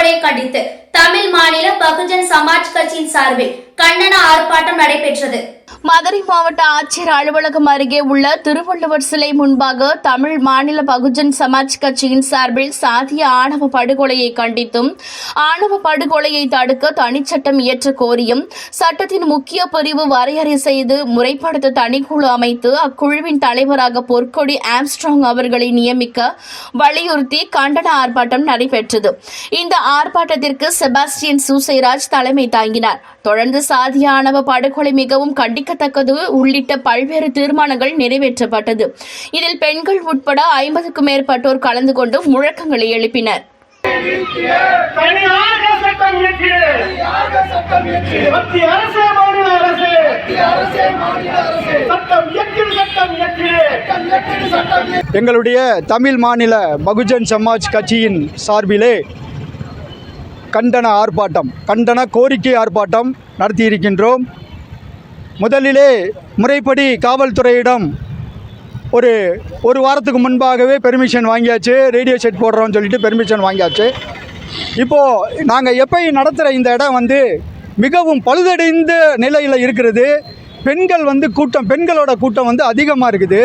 படுகொலை கண்டித்து தமிழ் மாநில பகுஜன் சமாஜ் கட்சியின் சார்பில் கண்டன ஆர்ப்பாட்டம் நடைபெற்றது. மதுரை மாவட்ட ஆட்சியர் அலுவலகம் அருகே உள்ள திருவள்ளுவர் சிலை முன்பாக தமிழ் மாநில பகுஜன் சமாஜ் கட்சியின் சார்பில் சாதிய ஆணவ படுகொலையை கண்டித்தும் ஆணவ படுகொலையை தடுக்க தனிச்சட்டம் இயற்ற கோரியும் சட்டத்தின் முக்கிய பிரிவு வரையறை செய்து முறைப்படுத்த தனிக்குழு அமைத்து அக்குழுவின் தலைவராக பொற்கொடி ஆம்ஸ்ட்ராங் அவர்களை நியமிக்க வலியுறுத்தி கண்டன ஆர்ப்பாட்டம் நடைபெற்றது. இந்த ஆர்ப்பாட்டத்திற்கு செபாஸ்டியன் சூசைராஜ் தலைமை தாங்கினார். தொடர்ந்து சாதியானவ ஆணவ படுகொலை மிகவும் கண்டிக்கத்தக்கது. உள்ளிட்ட பல்வேறு தீர்மானங்கள் நிறைவேற்றப்பட்டது. இதில் பெண்கள் உட்பட ஐம்பதுக்கும் மேற்பட்டோர் கலந்து கொண்டு முழக்கங்களை எழுப்பினர். மத்திய அரசு மாநில அரசு எங்களுடைய தமிழ் மாநில பகுஜன் சமாஜ் கட்சியின் சார்பிலே கண்டன ஆர்ப்பாட்டம் கண்டன கோரிக்கை ஆர்ப்பாட்டம் நடத்தியிருக்கின்றோம். முதலிலே முறைப்படி காவல்துறையிடம் ஒரு ஒரு வாரத்துக்கு முன்பாகவே பெர்மிஷன் வாங்கியாச்சு ரேடியோ செட் போடுறோம்னு சொல்லிட்டு பெர்மிஷன் வாங்கியாச்சு. இப்போது நாங்கள் எப்போ நடத்துகிற இந்த இடம் வந்து மிகவும் பழுதடைந்த நிலையில் இருக்கிறது. பெண்கள் வந்து கூட்டம் பெண்களோட கூட்டம் வந்து அதிகமாக இருக்குது.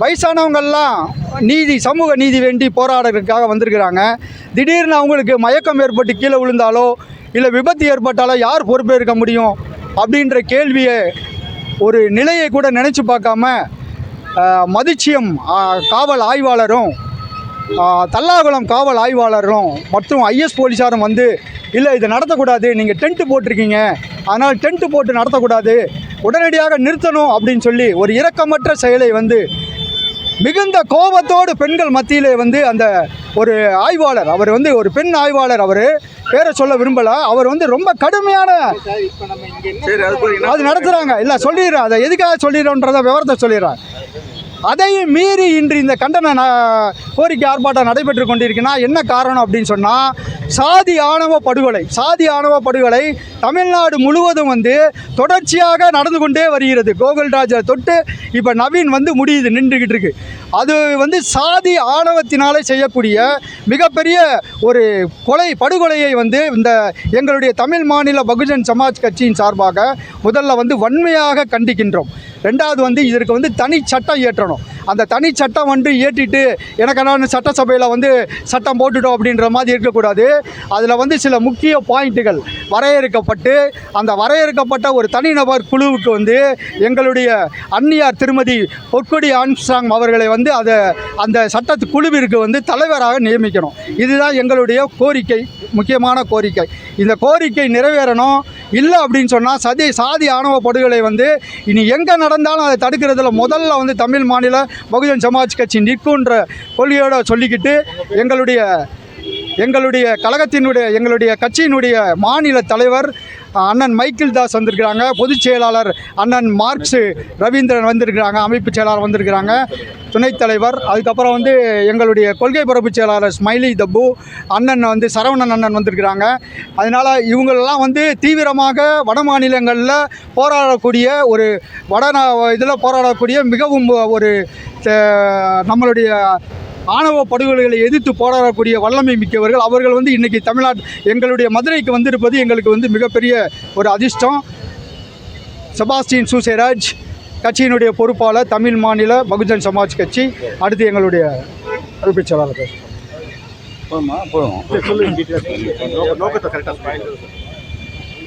வயசானவங்கள்லாம் நீதி சமூக நீதி வேண்டி போராடுறதுக்காக வந்திருக்கிறாங்க. திடீர்னு அவங்களுக்கு மயக்கம் ஏற்பட்டு கீழே விழுந்தாலோ இல்லை விபத்து ஏற்பட்டாலோ யார் பொறுப்பேற்க முடியும் அப்படின்ற கேள்வியை ஒரு நிலையை கூட நினச்சி பார்க்காம மதிச்சியம் காவல் ஆய்வாளரும் தல்லாகுளம் காவல் ஆய்வாளரும் மற்றும் ஐஎஸ் போலீஸாரும் வந்து இல்லை இதை நடத்தக்கூடாது நீங்கள் டென்ட்டு போட்டிருக்கீங்க. அதனால் டென்ட்டு போட்டு நடத்தக்கூடாது. உடனடியாக நிறுத்தணும் அப்படின்னு சொல்லி ஒரு இரக்கமற்ற செயலை வந்து மிகுந்த கோபத்தோடு பெண்கள் மத்தியிலே வந்து அந்த ஒரு ஆய்வாளர் அவர் வந்து ஒரு பெண் ஆய்வாளர் அவர் பேரை சொல்ல விரும்பலை. அவர் வந்து ரொம்ப கடுமையான அது நடத்துகிறாங்க இல்லை சொல்லிடுறேன் அதை எதுக்காக சொல்லிடுறோன்றத விவரத்தை சொல்லிடுறேன் அதையும் மீறி இன்று இந்த கண்டன கோரிக்கை ஆர்ப்பாட்டம் நடைபெற்று கொண்டிருக்குன்னா என்ன காரணம் அப்படின்னு சொன்னால் சாதி ஆணவ படுகொலை சாதி ஆணவ படுகொலை தமிழ்நாடு முழுவதும் வந்து தொடர்ச்சியாக நடந்து கொண்டே வருகிறது. கோகுல்ராஜை தொட்டு இப்போ நவீன் வந்து முடியுது நின்றுக்கிட்டு இருக்கு. அது வந்து சாதி ஆணவத்தினாலே செய்யக்கூடிய மிகப்பெரிய ஒரு கொலை படுகொலையை வந்து இந்த எங்களுடைய தமிழ் மாநில பகுஜன் சமாஜ் கட்சியின் சார்பாக முதல்ல வந்து வன்மையாக கண்டிக்கின்றோம். ரெண்டாவது வந்து இதற்கு வந்து தனி சட்டம் இயற்றணும். அந்த தனி சட்டம் வந்து இயற்றிட்டு எனக்கு நான் சட்டசபையில் வந்து சட்டம் போட்டுட்டோம் அப்படின்ற மாதிரி இருக்கக்கூடாது. அதில் வந்து சில முக்கிய பாயிண்ட்டுகள் வரையறுக்கப்பட்டு அந்த வரையறுக்கப்பட்ட ஒரு தனிநபர் குழுவுக்கு வந்து எங்களுடைய அந்நியார் திருமதி பொற்கொடி ஆன்ஸ்டாங் அவர்களை வந்து அதை அந்த சட்டத்து குழுவிற்கு வந்து தலைவராக நியமிக்கணும். இதுதான் எங்களுடைய கோரிக்கை முக்கியமான கோரிக்கை. இந்த கோரிக்கை நிறைவேறணும். இல்லை அப்படின்னு சொன்னால் சதி சாதி ஆணவ படுகொலை வந்து இனி எங்கே நடந்தாலும் அதை தடுக்கிறதுல முதல்ல வந்து தமிழ் மாநில பகுஜன் சமாஜ் கட்சி நிற்குன்ற கொள்கையோடு சொல்லிக்கிட்டு எங்களுடைய எங்களுடைய கழகத்தினுடைய எங்களுடைய கட்சியினுடைய மாநில தலைவர் அண்ணன் மைக்கேல் தாஸ் வந்திருக்கிறாங்க பொதுச் செயலாளர் அண்ணன் மார்க்ஸ் ரவீந்திரன் வந்திருக்கிறாங்க அமைப்பு செயலாளர் வந்திருக்கிறாங்க துணைத் தலைவர் அதுக்கப்புறம் வந்து எங்களுடைய கொள்கை பரப்பு செயலாளர் ஸ்மைலி தப்பு அண்ணன் வந்து சரவணன் அண்ணன் வந்திருக்கிறாங்க. அதனால் இவங்களெல்லாம் வந்து தீவிரமாக வட மாநிலங்களில் போராடக்கூடிய ஒரு வட இதில் போராடக்கூடிய மிகவும் ஒரு நம்மளுடைய ஆணவ படுகொலைகளை எதிர்த்து போராடக்கூடிய வல்லமை மிக்கவர்கள் அவர்கள் வந்து இன்றைக்கி தமிழ்நாட்டு எங்களுடைய மதுரைக்கு வந்திருப்பது எங்களுக்கு வந்து மிகப்பெரிய ஒரு அதிர்ஷ்டம். செபாஸ்டின் சூசேராஜ் கட்சியினுடைய பொறுப்பாளர் தமிழ் மாநில பகுஜன் சமாஜ் கட்சி. அடுத்து எங்களுடைய செயலாளர் பேசுவார்.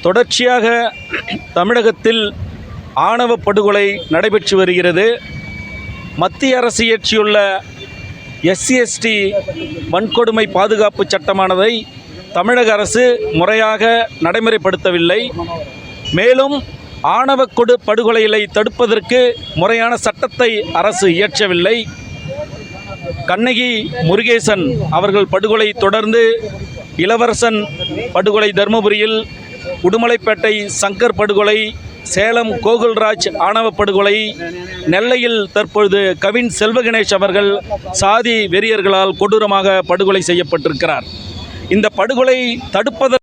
தொடர்ச்சியாக தமிழகத்தில் ஆணவ படுகொலை நடைபெற்று வருகிறது. மத்திய அரசு இயற்றியுள்ள எஸ்சிஎஸ்டி வன்கொடுமை பாதுகாப்பு சட்டமானதை தமிழக அரசு முறையாக நடைமுறைப்படுத்தவில்லை. மேலும் ஆணவ கொடு படுகொலைகளை தடுப்பதற்கு முறையான சட்டத்தை அரசு இயற்றவில்லை. கண்ணகி முருகேசன் அவர்கள் படுகொலை தொடர்ந்து இளவரசன் படுகொலை தருமபுரியில் உடுமலைப்பேட்டை சங்கர் படுகொலை சேலம் கோகுல்ராஜ் ஆணவ படுகொலை நெல்லையில் தற்பொழுது கவின் செல்வகணேஷ் அவர்கள் சாதி வெறியர்களால் கொடூரமாக படுகொலை செய்யப்பட்டிருக்கிறார். இந்த படுகொலை தடுப்பதற்கு